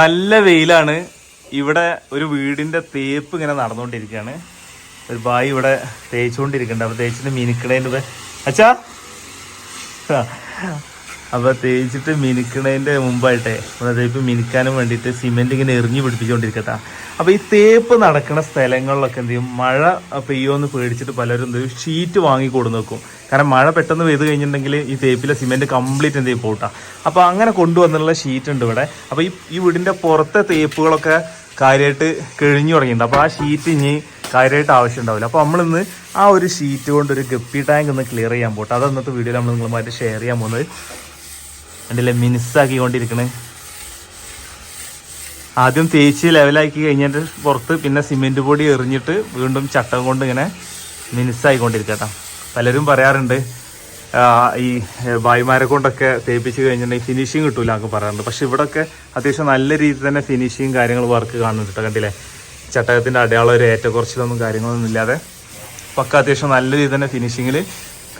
നല്ല വെയിലാണ്. ഇവിടെ ഒരു വീടിന്റെ തേപ്പ് ഇങ്ങനെ നടന്നുകൊണ്ടിരിക്കുകയാണ്. ഒരു ബായി ഇവിടെ തേച്ചുകൊണ്ടിരിക്കുന്നുണ്ട്. അപ്പൊ തേച്ചിന്റെ മിനുക്കണേന്റെ അച്ഛാ. ആ. അപ്പൊ തേച്ചിട്ട് മിനുക്കണതിന്റെ മുമ്പായിട്ടേ. തേപ്പ് മിനുക്കാനും വേണ്ടിയിട്ട് സിമെന്റ് ഇങ്ങനെ എറിഞ്ഞു പിടിപ്പിച്ചുകൊണ്ടിരിക്കട്ടാ അപ്പൊ ഈ തേപ്പ് നടക്കുന്ന സ്ഥലങ്ങളിലൊക്കെ എന്ത് ചെയ്യും? മഴ പെയ്യോന്ന് പേടിച്ചിട്ട് പലരും എന്ത് ഷീറ്റ് വാങ്ങി കൊടുന്ന് വെക്കും കാരണം മഴ പെട്ടെന്ന് പെയ്ത് കഴിഞ്ഞിട്ടുണ്ടെങ്കിൽ ഈ തേപ്പിലെ സിമെന്റ് കംപ്ലീറ്റ് എന്ത് ചെയ്യും? പോട്ടാ അപ്പൊ അങ്ങനെ കൊണ്ടുവന്നുള്ള ഷീറ്റ് ഉണ്ട് ഇവിടെ. അപ്പൊ ഈ ഈ വീടിന്റെ പുറത്തെ തേപ്പുകളൊക്കെ കാര്യമായിട്ട് കിഴിഞ്ഞു തുടങ്ങിയിട്ടുണ്ട്. അപ്പൊ ആ ഷീറ്റ് ഇനി കാര്യമായിട്ട് ആവശ്യം ഉണ്ടാവില്ല അപ്പോൾ നമ്മളിന്ന് ആ ഒരു ഷീറ്റ് കൊണ്ട് ഒരു ഗപ്പി ടാങ്ക് ഒന്ന് ക്ലിയർ ചെയ്യാൻ പോട്ടെ അത് അന്നത്തെ വീഡിയോയിൽ നമ്മൾ നിങ്ങളുമായിട്ട് ഷെയർ ചെയ്യാൻ പോകുന്നത്. എന്റെ മിനിസ്സാക്കിക്കൊണ്ടിരിക്കണേ. ആദ്യം തേച്ച് ലെവലാക്കി കഴിഞ്ഞിട്ട് പുറത്ത് പിന്നെ സിമെന്റ് പൊടി എറിഞ്ഞിട്ട് വീണ്ടും ചട്ടം കൊണ്ട് ഇങ്ങനെ മിനിസ്സായിക്കൊണ്ടിരിക്കട്ടോ. പലരും പറയാറുണ്ട് ഈ ഭായിമാരെ കൊണ്ടൊക്കെ തേപ്പിച്ച് കഴിഞ്ഞിട്ടുണ്ടെങ്കിൽ ഫിനിഷിങ് കിട്ടൂല എന്നൊക്കെ പറയാറുണ്ട്. പക്ഷെ ഇവിടെയൊക്കെ അത്യാവശ്യം നല്ല രീതിയിൽ തന്നെ ഫിനിഷിങ് കാര്യങ്ങൾ വർക്ക് കാണുന്നുണ്ട് കണ്ടില്ലേ? ചട്ടകത്തിന്റെ അടയാളം ഒരു ഏറ്റക്കുറച്ചിലൊന്നും കാര്യങ്ങളൊന്നും ഇല്ലാതെ. പക്ക അത്യാവശ്യം നല്ല രീതിയിൽ തന്നെ ഫിനിഷിങ്ങിൽ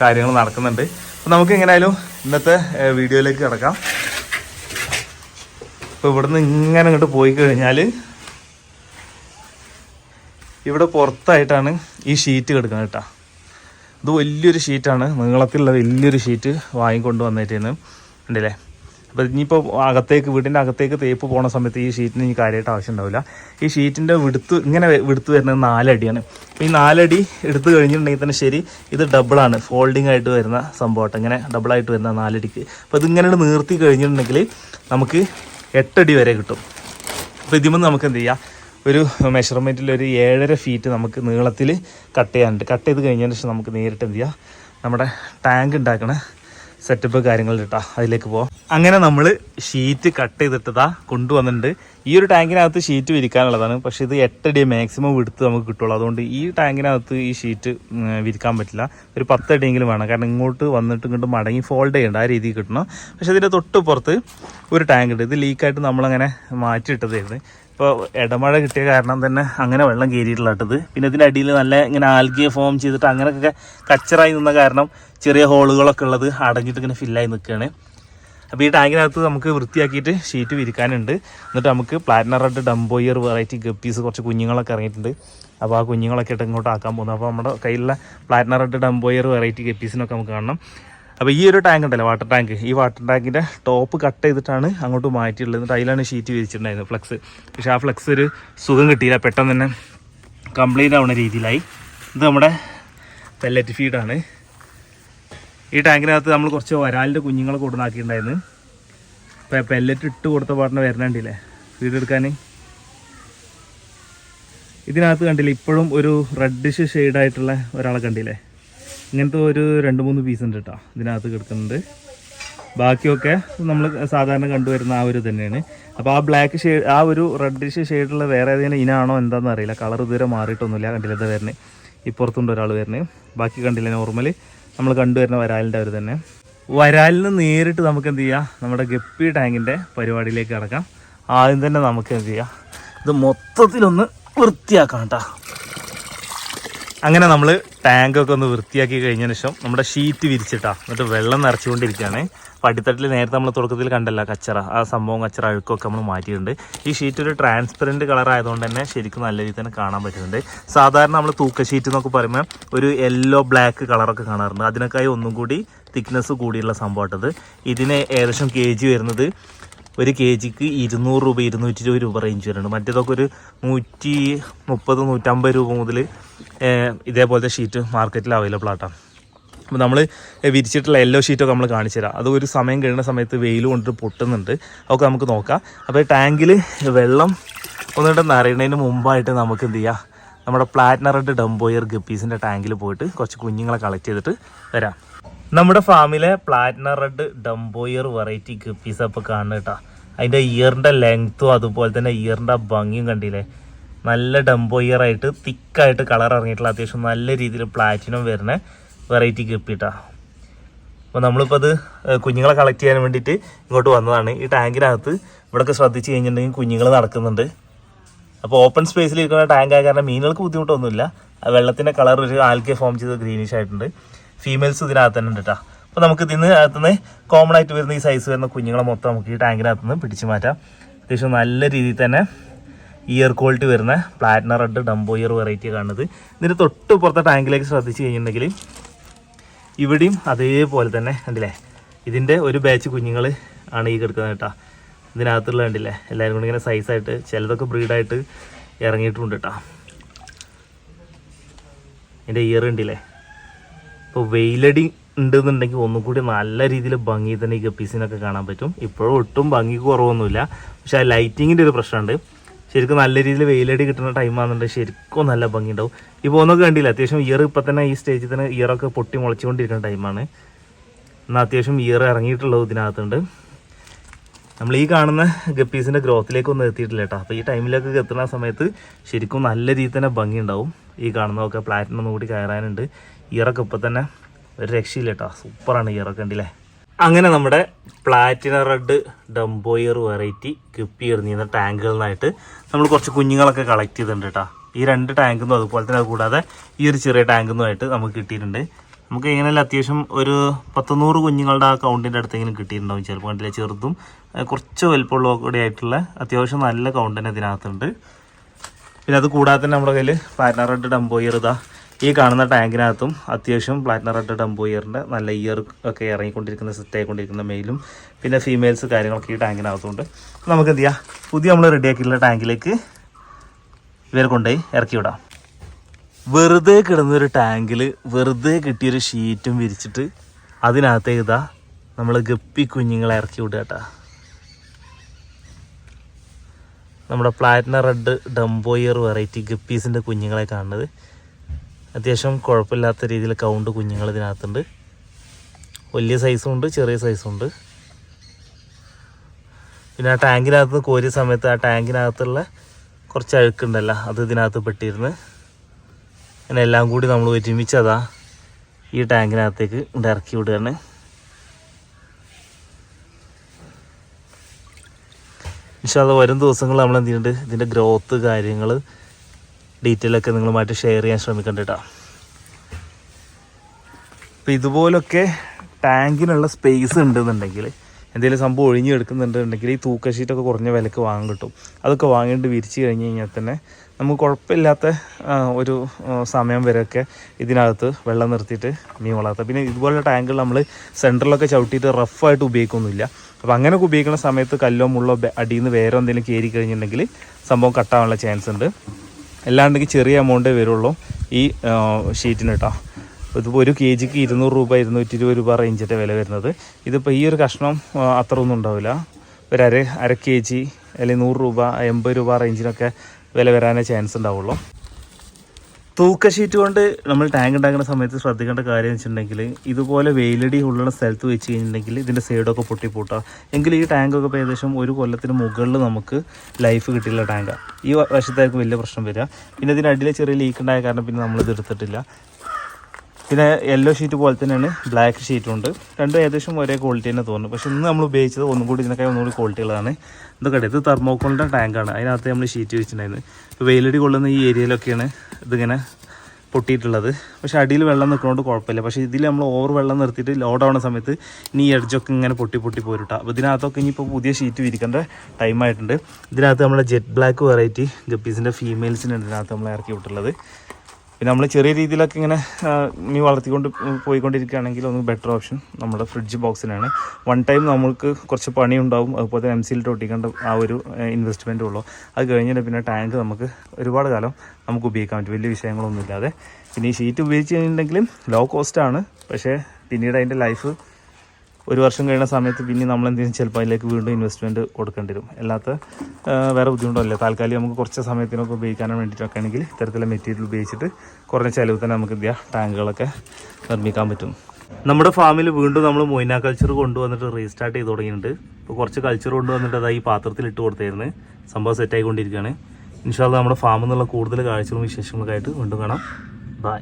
കാര്യങ്ങൾ നടക്കുന്നുണ്ട്. അപ്പോൾ നമുക്ക് എങ്ങനെയായാലും ഇന്നത്തെ വീഡിയോയിലേക്ക് കിടക്കാം. അപ്പോൾ ഇവിടുന്ന് ഇങ്ങനെ ഇങ്ങോട്ട് പോയി കഴിഞ്ഞാൽ ഇവിടെ പുറത്തായിട്ടാണ് ഈ ഷീറ്റ് കിടക്കുന്നത് കേട്ടോ. ഇത് വലിയൊരു ഷീറ്റാണ്. നീളത്തിലുള്ള വലിയൊരു ഷീറ്റ് വാങ്ങിക്കൊണ്ട് വന്നിട്ടേന്ന് ഉണ്ടല്ലേ അപ്പോൾ ഇനിയിപ്പോൾ അകത്തേക്ക് വീടിന്റെ അകത്തേക്ക് തേപ്പ് പോണ സമയത്ത് ഈ ഷീറ്റിന് ഇനി കാര്യമായിട്ട് ആവശ്യം ഉണ്ടാവില്ല ഈ ഷീറ്റിന്റെ വിടുത്ത് ഇങ്ങനെ വിടുത്ത് വരുന്നത് നാലടിയാണ്. അപ്പോൾ ഈ നാലടി എടുത്തു കഴിഞ്ഞിട്ടുണ്ടെങ്കിൽ തന്നെ ശരി ഇത് ഡബിളാണ്. ഫോൾഡിംഗ് ആയിട്ട് വരുന്ന സംഭവമായിട്ട് ഇങ്ങനെ ഡബിളായിട്ട് വരുന്ന നാലടിക്ക്. അപ്പോൾ ഇതിങ്ങനെ നീർത്തി കഴിഞ്ഞിട്ടുണ്ടെങ്കിൽ നമുക്ക് എട്ടടി വരെ കിട്ടും. അപ്പോൾ ഇതിൽ നമുക്ക് എന്ത് ചെയ്യാം? ഒരു മെഷർമെന്റിൽ ഒരു ഏഴര ഫീറ്റ് നമുക്ക് നീളത്തിൽ കട്ട് ചെയ്യാനുണ്ട്. കട്ട് ചെയ്ത് കഴിഞ്ഞതിന് ശേഷം നമുക്ക് നേരിട്ട് എന്ത് ചെയ്യാം? നമ്മുടെ ടാങ്ക് ഉണ്ടാക്കണ സെറ്റപ്പ് കാര്യങ്ങൾ ഇട്ടാ അതിലേക്ക് പോവാം. അങ്ങനെ നമ്മൾ ഷീറ്റ് കട്ട് ചെയ്തിട്ടതാ കൊണ്ടുവന്നിട്ടുണ്ട്. ഈ ഒരു ടാങ്കിനകത്ത് ഷീറ്റ് വിരിക്കാനുള്ളതാണ്. പക്ഷെ ഇത് എട്ടടി മാക്സിമം എടുത്ത് നമുക്ക് കിട്ടുള്ളൂ. അതുകൊണ്ട് ഈ ടാങ്കിനകത്ത് ഈ ഷീറ്റ് വിരിക്കാൻ പറ്റില്ല. ഒരു പത്തടിയെങ്കിലും വേണം. കാരണം ഇങ്ങോട്ട് വന്നിട്ട് ഇങ്ങോട്ട് മടങ്ങി ഫോൾഡ് ചെയ്യേണ്ട ആ രീതിയിൽ കിട്ടണം. പക്ഷേ ഇതിന്റെ തൊട്ട് പുറത്ത് ഒരു ടാങ്ക് ഉണ്ട്. ഇത് ലീക്കായിട്ട് നമ്മളങ്ങനെ മാറ്റിയിട്ടതായിരുന്നു. ഇപ്പോൾ ഇടമഴ കിട്ടിയ കാരണം തന്നെ അങ്ങനെ വെള്ളം കയറിയിട്ടുള്ളത് പിന്നെ ഇതിന്റെ അടിയിൽ നല്ല ഇങ്ങനെ ആൽഗിയെ ഫോം ചെയ്തിട്ട് അങ്ങനെയൊക്കെ കച്ചറായി നിന്ന കാരണം ചെറിയ ഹോളുകളൊക്കെ ഉള്ളത് അടഞ്ഞിട്ട് ഇങ്ങനെ ഫില്ലായി നിൽക്കുകയാണ് അപ്പോൾ ഈ ടാങ്കിനകത്ത് നമുക്ക് വൃത്തിയാക്കിയിട്ട് ഷീറ്റ് വിരിക്കാനുണ്ട്. എന്നിട്ട് നമുക്ക് platina red dumbo ear variety guppies കുറച്ച് കുഞ്ഞുങ്ങളൊക്കെ ഇറങ്ങിയിട്ടുണ്ട്. അപ്പോൾ ആ കുഞ്ഞുങ്ങളൊക്കെ ഇട്ട് ഇങ്ങോട്ട് ആക്കാൻ പോകുന്നത് അപ്പോൾ നമ്മുടെ കയ്യിലുള്ള റെഡ് ഡംബോയർ വെറൈറ്റി ഗപ്പീസിനൊക്കെ നമുക്ക് കാണണം. അപ്പോൾ ഈ ഒരു ടാങ്ക് ഉണ്ടല്ലോ വാട്ടർ ടാങ്ക് ഈ വാട്ടർ ടാങ്കിന്റെ ടോപ്പ് കട്ട് ചെയ്തിട്ടാണ് അങ്ങോട്ട് മാറ്റിയിട്ടുള്ളത്. എന്നിട്ട് അതിലാണ് ഷീറ്റ് വിരിച്ചിട്ടുണ്ടായിരുന്നത് ഫ്ലക്സ് പക്ഷേ ആ ഫ്ലക്സ് ഒരു സുഖം കിട്ടിയില്ല പെട്ടെന്ന് തന്നെ കംപ്ലീറ്റ് ആവുന്ന രീതിയിലായി. ഇത് നമ്മുടെ പെല്ലറ്റ് ഫീഡാണ് ഈ ടാങ്കിനകത്ത് നമ്മൾ കുറച്ച് വരാലിന്റെ കുഞ്ഞുങ്ങളെ കൊടുന്നാക്കിയിട്ടുണ്ടായിരുന്നു ഇപ്പം പെല്ലറ്റ് ഇട്ട് കൊടുത്ത പാട്ടിന് ഫീഡ് എടുക്കാൻ ഇതിനകത്ത് കണ്ടില്ലേ ഇപ്പോഴും ഒരു റെഡിഷ് ഷെയ്ഡായിട്ടുള്ള ഒരാളെ കണ്ടില്ലേ? ഇങ്ങനത്തെ ഒരു രണ്ട് മൂന്ന് പീസ് ഉണ്ട് കേട്ടോ ഇതിനകത്ത് കിടക്കുന്നുണ്ട്. ബാക്കിയൊക്കെ നമ്മൾ സാധാരണ കണ്ടുവരുന്ന ആ ഒരു തന്നെയാണ്. അപ്പോൾ ആ ബ്ലാക്ക് ഷെയ്ഡ് ആ ഒരു റെഡിഷ് ഷെയ്ഡുള്ള വേറെ ഏതെങ്കിലും ഇനാണോ എന്താണെന്ന് അറിയില്ല. കളർ ഇതുവരെ മാറിയിട്ടൊന്നുമില്ല. കണ്ടില്ലാതെ വരുന്നത് ഇപ്പുറത്തുണ്ട് ഒരാൾ വരുന്നത് ബാക്കി കണ്ടില്ല? നോർമൽ നമ്മൾ കണ്ടുവരുന്ന വരാലിന്റെ അവർ തന്നെ. വരാലിന് നേരിട്ട് നമുക്ക് എന്ത് ചെയ്യാം? നമ്മുടെ ഗപ്പി ടാങ്കിന്റെ പരിപാടിയിലേക്ക് കിടക്കാം. ആദ്യം തന്നെ നമുക്ക് എന്ത് ചെയ്യാം? ഇത് മൊത്തത്തിലൊന്ന് വൃത്തിയാക്കാം കേട്ടോ അങ്ങനെ നമ്മൾ ടാങ്കൊക്കെ ഒന്ന് വൃത്തിയാക്കി കഴിഞ്ഞതിന് ശേഷം നമ്മുടെ ഷീറ്റ് വിരിച്ചിട്ടാ. എന്നിട്ട് വെള്ളം നിറച്ചുകൊണ്ടിരിക്കുകയാണ്. പടിത്തട്ടിൽ നേരത്തെ നമ്മൾ തുടക്കത്തിൽ കണ്ടല്ല കച്ചറ. ആ സംഭവം കച്ചറ അഴുക്കൊക്കെ നമ്മൾ മാറ്റിയിട്ടുണ്ട്. ഈ ഷീറ്റ് ഒരു ട്രാൻസ്പെറന്റ് കളർ ആയതുകൊണ്ട് തന്നെ ശരിക്കും നല്ല രീതിയിൽ തന്നെ കാണാൻ പറ്റുന്നുണ്ട്. സാധാരണ നമ്മൾ തൂക്ക ഷീറ്റ് എന്നൊക്കെ പറയുമ്പോൾ ഒരു യെല്ലോ ബ്ലാക്ക് കളറൊക്കെ കാണാറുണ്ട്. അതിനൊക്കെയായി ഒന്നും കൂടി തിക്നെസ് കൂടിയുള്ള സംഭവമായിട്ടത് ഇതിന് ഏകദേശം കെ ജി വരുന്നത് ഒരു കെ ജിക്ക് ഇരുന്നൂറ് രൂപ ഇരുന്നൂറ്റി ഇരുപത് രൂപ റേഞ്ച് വരുന്നുണ്ട്. മറ്റേതൊക്കെ ഒരു നൂറ്റി മുപ്പത് നൂറ്റമ്പത് രൂപ മുതൽ ഇതേപോലത്തെ ഷീറ്റ് മാർക്കറ്റിൽ അവൈലബിൾ ആട്ടാണ് അപ്പോൾ നമ്മൾ വിരിച്ചിട്ടുള്ള യെല്ലോ ഷീറ്റൊക്കെ നമ്മൾ കാണിച്ചു തരാം. അത് ഒരു സമയം കഴിയുന്ന സമയത്ത് വെയിൽ കൊണ്ടിട്ട് പൊട്ടുന്നുണ്ട്. അതൊക്കെ നമുക്ക് നോക്കാം. അപ്പോൾ ടാങ്കിൽ വെള്ളം ഒന്നിട്ട് നിറയുന്നതിന് മുമ്പായിട്ട് നമുക്ക് എന്ത് ചെയ്യാം? നമ്മുടെ പ്ലാറ്റിന റെഡ് ഡംബോയർ ഗപ്പീസിന്റെ ടാങ്കിൽ പോയിട്ട് കുറച്ച് കുഞ്ഞുങ്ങളെ കളക്ട് ചെയ്തിട്ട് വരാം. നമ്മുടെ ഫാമിലെ platina red dumbo ear variety guppies അപ്പോൾ കാണുന്നത് കേട്ടോ അതിന്റെ ഇയറിന്റെ ലെങ്ത്തും അതുപോലെ തന്നെ ഇയറിന്റെ ഭംഗിയും കണ്ടില്ലേ? നല്ല ഡംബോയർ ആയിട്ട് തിക്കായിട്ട് കളർ ഇറങ്ങിയിട്ടുള്ള അത്യാവശ്യം നല്ല രീതിയിൽ പ്ലാറ്റിനം വരുന്ന വെറൈറ്റി ഗപ്പിട്ടാ അപ്പോൾ നമ്മളിപ്പോൾ അത് കുഞ്ഞുങ്ങളെ കളക്ട് ചെയ്യാൻ വേണ്ടിയിട്ട് ഇങ്ങോട്ട് വന്നതാണ്. ഈ ടാങ്കിനകത്ത് ഇവിടെയൊക്കെ ശ്രദ്ധിച്ച് കഴിഞ്ഞിട്ടുണ്ടെങ്കിൽ കുഞ്ഞുങ്ങൾ നടക്കുന്നുണ്ട്. അപ്പോൾ ഓപ്പൺ സ്പേസിൽ ഇരിക്കുന്ന ടാങ്ക് ആയ കാരണം മീനുകൾക്ക് ബുദ്ധിമുട്ടൊന്നുമില്ല. വെള്ളത്തിന്റെ കളർ ഒരു ആൽക്കെ ഫോം ചെയ്ത് ഗ്രീനിഷ് ആയിട്ടുണ്ട്. ഫീമെയിൽസ് ഇതിനകത്ത് തന്നെ ഉണ്ട് കേട്ടോ അപ്പോൾ നമുക്ക് ഇതിന് അകത്തുനിന്ന് കോമൺ ആയിട്ട് വരുന്ന ഈ സൈസ് വരുന്ന കുഞ്ഞുങ്ങളെ മൊത്തം നമുക്ക് ഈ ടാങ്കിനകത്ത് നിന്ന് പിടിച്ചു മാറ്റാം. അത്യാവശ്യം നല്ല രീതിയിൽ തന്നെ ഇയർ ക്വാളിറ്റി വരുന്ന platina red dumbo ear variety കാണുന്നത്. ഇതിന്റെ തൊട്ട് പുറത്തെ ടാങ്കിലേക്ക് ശ്രദ്ധിച്ചു കഴിഞ്ഞിട്ടുണ്ടെങ്കിൽ ഇവിടെയും അതേപോലെ തന്നെ കണ്ടില്ലേ ഇതിന്റെ ഒരു ബാച്ച് കുഞ്ഞുങ്ങൾ ആണ് ഈ കിടക്കുന്നത് കേട്ടോ ഇതിനകത്തുള്ള കണ്ടില്ലേ? എല്ലാവരും കൂടി ഇങ്ങനെ സൈസായിട്ട് ചിലതൊക്കെ ബ്രീഡായിട്ട് ഇറങ്ങിയിട്ടുണ്ട് കേട്ടോ എന്റെ ഇയർ ഉണ്ടില്ലേ ഇപ്പോൾ വെയിലടി ഉണ്ടെന്നുണ്ടെങ്കിൽ ഒന്നും കൂടി നല്ല രീതിയിൽ ഭംഗി തന്നെ ഈ ഗപ്പീസിനൊക്കെ കാണാൻ പറ്റും. ഇപ്പോഴും ഒട്ടും ഭംഗി കുറവൊന്നുമില്ല. പക്ഷേ ആ ലൈറ്റിങ്ങിന്റെ ഒരു പ്രശ്നമുണ്ട്. ശരിക്കും നല്ല രീതിയിൽ വെയിലടി കിട്ടുന്ന ടൈം ആണെന്നുണ്ടെങ്കിൽ ശരിക്കും നല്ല ഭംഗി ഉണ്ടാവും. ഇപ്പോൾ ഒന്നൊക്കെ കണ്ടില്ല. അത്യാവശ്യം ഇയർ ഇപ്പം തന്നെ ഈ സ്റ്റേജിൽ തന്നെ ഇയറൊക്കെ പൊട്ടി മുളച്ചുകൊണ്ടിരിക്കുന്ന ടൈമാണ് എന്നാൽ അത്യാവശ്യം ഇയർ ഇറങ്ങിയിട്ടുള്ളത് ഇതിനകത്തുണ്ട്. നമ്മൾ ഈ കാണുന്ന ഗപ്പീസിന്റെ ഗ്രോത്തിലേക്കൊന്നും എത്തിയിട്ടില്ല കേട്ടോ. അപ്പോൾ ഈ ടൈമിലൊക്കെ എത്തുന്ന സമയത്ത് ശരിക്കും നല്ല രീതിയിൽ തന്നെ ഭംഗി ഉണ്ടാവും. ഈ കാണുന്നതൊക്കെ പ്ലാറ്റിനൊന്നും കൂടി കയറാനുണ്ട്. ഇയറൊക്കെ ഇപ്പം തന്നെ ഒരു രക്ഷയില്ല കേട്ടോ. സൂപ്പറാണ് ഇയറൊക്കെ ഉണ്ടല്ലേ അങ്ങനെ നമ്മുടെ platina red dumbo ear variety guppy എറിഞ്ഞിരുന്ന ടാങ്കുകളിൽ നമ്മൾ കുറച്ച് കുഞ്ഞുങ്ങളൊക്കെ കളക്ട് ചെയ്തിട്ടുണ്ട് കേട്ടോ. ഈ രണ്ട് ടാങ്കിൽ അതുപോലെ തന്നെ കൂടാതെ ഈ ഒരു ചെറിയ ടാങ്കിൽ നിന്നുമായിട്ട് നമുക്ക് കിട്ടിയിട്ടുണ്ട്. നമുക്ക് എങ്ങനെയല്ല അത്യാവശ്യം ഒരു പത്തുനൂറ് കുഞ്ഞുങ്ങളുടെ ആ കൗണ്ടിന്റെ അടുത്തെങ്കിലും കിട്ടിയിട്ടുണ്ടാവും ചിലപ്പോൾ കണ്ടില്ല? ചെറുതും കുറച്ച് വലുപ്പമുള്ള കൂടി ആയിട്ടുള്ള അത്യാവശ്യം നല്ല കൗണ്ട് തന്നെ ഇതിനകത്തുണ്ട്. പിന്നെ അത് കൂടാതെ തന്നെ നമ്മുടെ കയ്യിൽ പ്ലാറ്റിന റെഡ് ഡംബോയർ ഇതാ ഈ കാണുന്ന ടാങ്കിനകത്തും അത്യാവശ്യം പ്ലാറ്റിനർ റെഡ് ഡംബോയറിന്റെ നല്ല ഇയർ ഒക്കെ ഇറങ്ങിക്കൊണ്ടിരിക്കുന്ന സെറ്റ് ആയിക്കൊണ്ടിരിക്കുന്ന മെയിലും പിന്നെ ഫീമെയിൽസ് കാര്യങ്ങളൊക്കെ ഈ ടാങ്കിനകത്തുണ്ട്. നമുക്ക് എന്ത് ചെയ്യാം? പുതിയ നമ്മൾ റെഡിയാക്കിയിട്ടുള്ള ടാങ്കിലേക്ക് ഇവരെ കൊണ്ടുപോയി ഇറക്കി വിടാം. വെറുതെ കിടന്നൊരു ടാങ്കിൽ വെറുതെ കിട്ടിയൊരു ഷീറ്റും വിരിച്ചിട്ട് അതിനകത്തേക്ക് ഇതാ നമ്മൾ ഗപ്പി കുഞ്ഞുങ്ങളെ ഇറക്കി വിടുക കേട്ടാ. നമ്മുടെ platina red dumbo ear variety ഗപ്പീസിന്റെ കുഞ്ഞുങ്ങളെ കാണുന്നത്. അത്യാവശ്യം കുഴപ്പമില്ലാത്ത രീതിയിൽ കൗണ്ട് കുഞ്ഞുങ്ങൾ ഇതിനകത്തുണ്ട്. വലിയ സൈസും ഉണ്ട് ചെറിയ സൈസും ഉണ്ട് പിന്നെ ആ ടാങ്കിനകത്ത് കോരിയ സമയത്ത് ആ ടാങ്കിനകത്തുള്ള കുറച്ച് അഴുക്കുണ്ടല്ലോ അത് ഇതിനകത്ത് പെട്ടിരുന്ന്. അങ്ങനെ എല്ലാം കൂടി നമ്മൾ ഒരുമിച്ചതാ ഈ ടാങ്കിനകത്തേക്ക് ഇറക്കി വിടുകയാണ്. പക്ഷെ അത് വരും ദിവസങ്ങൾ നമ്മൾ എന്ത് ചെയ്യുന്നുണ്ട് ഇതിന്റെ ഗ്രോത്ത് കാര്യങ്ങൾ ഡീറ്റെയിൽ ഒക്കെ നിങ്ങളുമായിട്ട് ഷെയർ ചെയ്യാൻ ശ്രമിക്കണ്ട കേട്ടോ. അപ്പം ഇതുപോലൊക്കെ ടാങ്കിനുള്ള സ്പേസ് ഉണ്ടെന്നുണ്ടെങ്കിൽ എന്തെങ്കിലും സംഭവം ഒഴിഞ്ഞു എടുക്കുന്നുണ്ടെന്നുണ്ടെങ്കിൽ ഈ തൂക്ക ഷീറ്റൊക്കെ കുറഞ്ഞ വിലക്ക് വാങ്ങാൻ കിട്ടും. അതൊക്കെ വാങ്ങിയിട്ട് വിരിച്ച് കഴിഞ്ഞ് കഴിഞ്ഞാൽ തന്നെ നമുക്ക് കുഴപ്പമില്ലാത്ത ഒരു സമയം വരെയൊക്കെ ഇതിനകത്ത് വെള്ളം നിർത്തിയിട്ട് മീൻ വളർത്താം. പിന്നെ ഇതുപോലുള്ള ടാങ്കുകൾ നമ്മൾ സെന്ററിലൊക്കെ ചവിട്ടിയിട്ട് റഫായിട്ട് ഉപയോഗിക്കൊന്നുമില്ല. അപ്പോൾ അങ്ങനെയൊക്കെ ഉപയോഗിക്കുന്ന സമയത്ത് കല്ലോ മുള്ളോ അടിയിൽ നിന്ന് വേറെ എന്തെങ്കിലും കയറി കഴിഞ്ഞിട്ടുണ്ടെങ്കിൽ സംഭവം കട്ടാവാനുള്ള ചാൻസ് ഉണ്ട്. അല്ലാണ്ടെങ്കിൽ ചെറിയ എമൗണ്ടേ വരുള്ളൂ. ഈ ഷീറ്റിന് കേട്ടോ ഇതിപ്പോൾ ഒരു കെ ജിക്ക് ഇരുന്നൂറ് രൂപ ഇരുന്നൂറ്റി ഇരുപത് രൂപ റേഞ്ചിന്റെ വില വരുന്നത്. ഇതിപ്പോൾ ഈ ഒരു കഷ്ണം അത്ര ഒന്നും ഉണ്ടാവില്ല. ഒരു അര അര കെ ജി അല്ലെങ്കിൽ നൂറ് രൂപ എൺപത് രൂപ റേഞ്ചിനൊക്കെ വില വരാനേ ചാൻസ് ഉണ്ടാവുള്ളൂ. തൂക്ക ഷീറ്റ് കൊണ്ട് നമ്മൾ ടാങ്ക് ഉണ്ടാക്കുന്ന സമയത്ത് ശ്രദ്ധിക്കേണ്ട കാര്യം വെച്ചിട്ടുണ്ടെങ്കിൽ ഇതുപോലെ വെയിലടി ഉള്ള സ്ഥലത്ത് വെച്ച് കഴിഞ്ഞിട്ടുണ്ടെങ്കിൽ ഇതിന്റെ സൈഡൊക്കെ പൊട്ടിപ്പൂട്ടുക എങ്കിൽ ഈ ടാങ്കൊക്കെ ഇപ്പോൾ ഏകദേശം ഒരു കൊല്ലത്തിന് മുകളിൽ നമുക്ക് ലൈഫ് കിട്ടില്ല ടാങ്കാണ് ഈ വശത്തേക്ക് വലിയ പ്രശ്നം വരിക. പിന്നെ ഇതിനടിയിൽ ചെറിയ ലീക്ക് ഉണ്ടായ കാരണം പിന്നെ നമ്മളിത് എടുത്തിട്ടില്ല. പിന്നെ യെല്ലോ ഷീറ്റ് പോലെ തന്നെയാണ് ബ്ലാക്ക് ഷീറ്റും ഉണ്ട്. രണ്ടും ഏകദേശം ഒരേ ക്വാളിറ്റി തന്നെ തോന്നുന്നു. പക്ഷെ ഇന്ന് നമ്മൾ ഉപയോഗിച്ചത് ഒന്നും കൂടി ഇതിനൊക്കെ ഒന്നുകൂടി ക്വാളിറ്റികളാണ് ഇതൊക്കെ ഇത് തെർമോക്കോളിന്റെ ടാങ്കാണ് അതിനകത്ത് നമ്മൾ ഷീറ്റ് വെച്ചിട്ടുണ്ടായിരുന്നു. ഇപ്പോൾ വെയിലടി കൊള്ളുന്ന ഈ ഏരിയയിലൊക്കെയാണ് ഇതിങ്ങനെ പൊട്ടിയിട്ടുള്ളത്. പക്ഷേ അടിയിൽ വെള്ളം നിൽക്കുന്നതുകൊണ്ട് കുഴപ്പമില്ല. പക്ഷേ ഇതിൽ നമ്മൾ ഓവർ വെള്ളം നിർത്തിയിട്ട് ലോഡ് ആവുന്ന സമയത്ത് ഇനി ഈ എഡ്ജൊക്കെ ഇങ്ങനെ പൊട്ടി പൊട്ടി പോരിട്ടാ. അപ്പോൾ ഇതിനകത്തൊക്കെ ഇനിയിപ്പോൾ പുതിയ ഷീറ്റ് വിരിക്കേണ്ട ടൈം ആയിട്ടുണ്ട്. ഇതിനകത്ത് നമ്മളെ ജെറ്റ് ബ്ലാക്ക് വെറൈറ്റി ഗപ്പീസിന്റെ ഫീമെയിൽസിനാണ് ഇതിനകത്ത് നമ്മൾ ഇറക്കി വിട്ടുള്ളത് പിന്നെ നമ്മൾ ചെറിയ രീതിയിലൊക്കെ ഇങ്ങനെ ഇനി വളർത്തിക്കൊണ്ട് പോയിക്കൊണ്ടിരിക്കുകയാണെങ്കിൽ ഒന്ന് ബെറ്റർ ഓപ്ഷൻ നമ്മുടെ ഫ്രിഡ്ജ് ബോക്സിനാണ് വൺ ടൈം നമ്മൾക്ക് കുറച്ച് പണി ഉണ്ടാവും അതുപോലെ തന്നെ എം സിയിലിട്ട് ഒട്ടിക്കേണ്ട ആ ഒരു ഇൻവെസ്റ്റ്മെന്റും ഉള്ളൂ. അത് കഴിഞ്ഞിട്ട് പിന്നെ ടാങ്ക് നമുക്ക് ഒരുപാട് കാലം നമുക്ക് ഉപയോഗിക്കാൻ പറ്റും. വലിയ വിഷയങ്ങളൊന്നുമില്ലാതെ. പിന്നെ ഈ ഷീറ്റ് ഉപയോഗിച്ച് കഴിഞ്ഞിട്ടുണ്ടെങ്കിലും ലോ കോസ്റ്റാണ് പക്ഷേ പിന്നീട് അതിന്റെ ലൈഫ് ഒരു വർഷം കഴിയുന്ന സമയത്ത് പിന്നെ നമ്മൾ എന്തെങ്കിലും ചിലപ്പോൾ അതിലേക്ക് വീണ്ടും ഇൻവെസ്റ്റ്മെന്റ് കൊടുക്കേണ്ടി വരും അല്ലാത്ത വേറെ ബുദ്ധിമുട്ടല്ല താൽക്കാലികം നമുക്ക് കുറച്ച് സമയത്തിനൊക്കെ ഉപയോഗിക്കാൻ വേണ്ടിയിട്ടൊക്കെ ആണെങ്കിൽ ഇത്തരത്തിലുള്ള മെറ്റീരിയൽ ഉപയോഗിച്ചിട്ട് കുറഞ്ഞ ചിലവ് തന്നെ നമുക്ക് എന്ത് ടാങ്കുകളൊക്കെ നിർമ്മിക്കാൻ പറ്റും. നമ്മുടെ ഫാമിൽ വീണ്ടും നമ്മൾ മൊയ്നാ കൾച്ചർ കൊണ്ടുവന്നിട്ട് റീസ്റ്റാർട്ട് ചെയ്ത് തുടങ്ങിയിട്ടുണ്ട്. ഇപ്പോൾ കുറച്ച് കൾച്ചർ കൊണ്ടുവന്നിട്ട് ഈ പാത്രത്തിൽ ഇട്ട് കൊടുത്തായിരുന്നു സംഭവം സെറ്റായിക്കൊണ്ടിരിക്കുകയാണ് ഇൻഷാല്ല നമ്മുടെ ഫാമിൽ നിന്നുള്ള കൂടുതൽ കാഴ്ചകളും വിശേഷങ്ങളൊക്കെ ആയിട്ട് വീണ്ടും കാണാം. ബൈ